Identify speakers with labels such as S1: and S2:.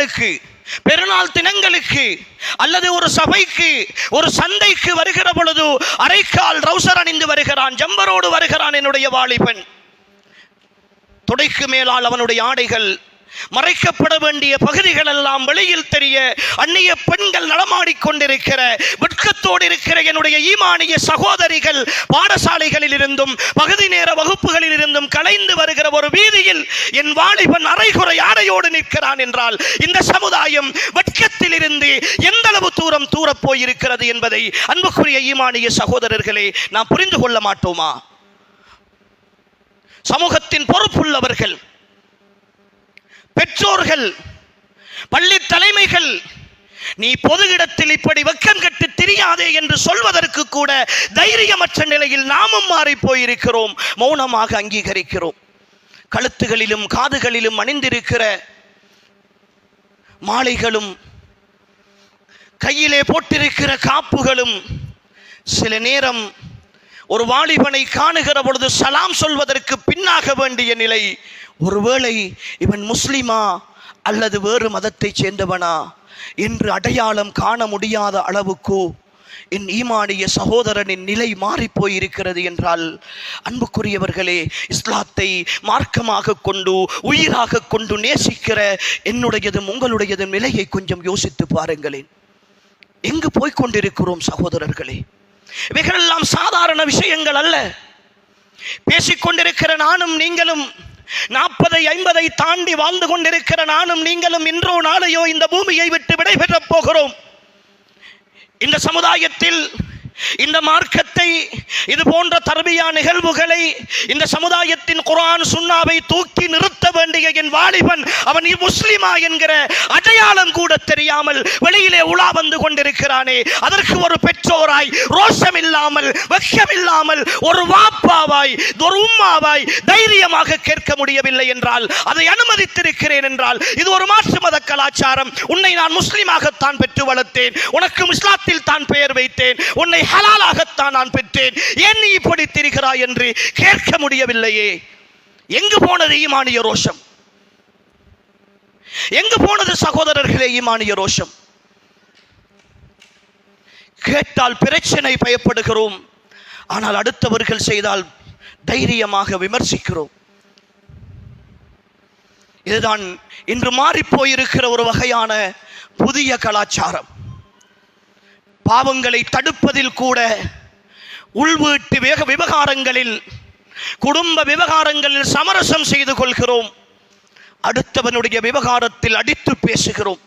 S1: நாட்களுக்கு பெருநாள் தினங்களுக்கு அல்லது ஒரு சபைக்கு ஒரு சந்தைக்கு வருகிற பொழுது அரைக்கால் ரவுசர் அணிந்து வருகிறான் ஜம்பரோடு வருகிறான் என்னுடைய வாலிபன். துடைக்கு மேலால் அவனுடைய ஆடைகள் மறைக்கப்பட வேண்டிய பகுதிகள் எல்லாம் வெளியில் தெரிய அந்நிய பெண்கள் நடமாடிக் கொண்டிருக்கிற வெட்கத்தோடு இருக்கிற என்னுடைய ஈமானிய சகோதரிகள் பாடசாலைகளில் இருந்தும் பகுதி நேர வகுப்புகளில் இருந்தும் கலைந்து வருகிற ஒரு வீதியில் என் வாலிபன் அரைகுறை ஆடையோடு நிற்கிறான் என்றால் இந்த சமுதாயம் வெட்கத்தில் இருந்து எந்த அளவு தூரம் தூரப் போயிருக்கிறது என்பதை அன்புக்குரிய ஈமானிய சகோதரர்களே நாம் புரிந்து கொள்ள மாட்டோமா? சமூகத்தின் பொறுப்புள்ளவர்கள் பெற்றோர்கள் பள்ளி தலைமைகள் நீ பொது இடத்தில் இப்படி வெக்கம் கட்டு தெரியாதே என்று சொல்வதற்கு கூட தைரியமற்ற நிலையில் நாமும் மாறி போயிருக்கிறோம் மௌனமாக அங்கீகரிக்கிறோம். கழுத்துகளிலும் காதுகளிலும் அணிந்திருக்கிற மாலைகளும் கையிலே போட்டிருக்கிற காப்புகளும் சில நேரம் ஒரு வாலிபனை காணுகிற பொழுது சலாம் சொல்வதற்கு பின்னாக வேண்டிய நிலை ஒருவேளை இவன் முஸ்லிமா அல்லது வேறு மதத்தைச் சேர்ந்தவனா? என்று அடையாளம் காண முடியாத அளவுக்கு என் ஈமானிய சகோதரனின் நிலை மாறிப் போயிருக்கிறது என்றால் அன்புக்குரியவர்களே இஸ்லாத்தை மார்க்கமாக கொண்டு உயிராக கொண்டு நேசிக்கிற என்னுடையதும் உங்களுடையதும் நிலையை கொஞ்சம் யோசித்து பாருங்களேன். எங்கு போய்கொண்டிருக்கிறோம் சகோதரர்களே? இவைகளெல்லாம் சாதாரண விஷயங்கள் அல்ல. பேசிக்கொண்டிருக்கிற நானும் நீங்களும் நாற்பதை ஐம்பதை தாண்டி வாழ்ந்து கொண்டிருக்கிற நானும் நீங்களும் இன்றோ நாளையோ இந்த பூமியை விட்டு விடைபெறப் போகிறோம். இந்த சமுதாயத்தில் இந்த மார்க்கத்தை இது போன்ற தர்பியா நிகழ்வுகளை இந்த சமுதாயத்தின் குரான் சுண்ணாவை தூக்கி நிறுத்த வேண்டிய என் வாலிபன் அவன் முஸ்லிமா என்கிற அடையாளம் கூட தெரியாமல் வெளியிலே உலா வந்து கொண்டிருக்கிறானே. அதற்கு ஒரு பெற்றோராய் ரோஷம் இல்லாமல் வெட்கம் இல்லாமல் ஒரு வாப்பாவாய் ஒரு உம்மாவாய் தைரியமாக கேட்க முடியவில்லை என்றால் அதை அனுமதித்திருக்கிறேன் என்றால் இது ஒரு மாற்று மத கலாச்சாரம். உன்னை நான் முஸ்லிமாகத்தான் பெற்று வளர்த்தேன். உனக்கு இஸ்லாத்தில் தான் பெயர் வைத்தேன். உன்னை ஹலாலாகத்தான் நான் பெற்றேன். ஏன் நீ இப்படி திரிகிறாய் என்று கேட்க முடியவில்லையே. எங்கு போனது ஈமானிய ரோஷம்? எங்கு போனது சகோதரர்களே ஈமானிய ரோஷம்? கேட்டால் பிரச்சனை பயப்படுகிறோம். ஆனால் அடுத்தவர்கள் செய்தால் தைரியமாக விமர்சிக்கிறோம். இதுதான் இன்று மாறிப் போயிருக்கிற ஒரு வகையான புதிய கலாச்சாரம். பாவங்களை தடுப்பதில் கூட உள்வீட்டு வேக விவகாரங்களில் குடும்ப விவகாரங்களில் சமரசம் செய்து கொள்கிறோம். அடுத்தவனுடைய விவகாரத்தில் அடித்து பேசுகிறோம்.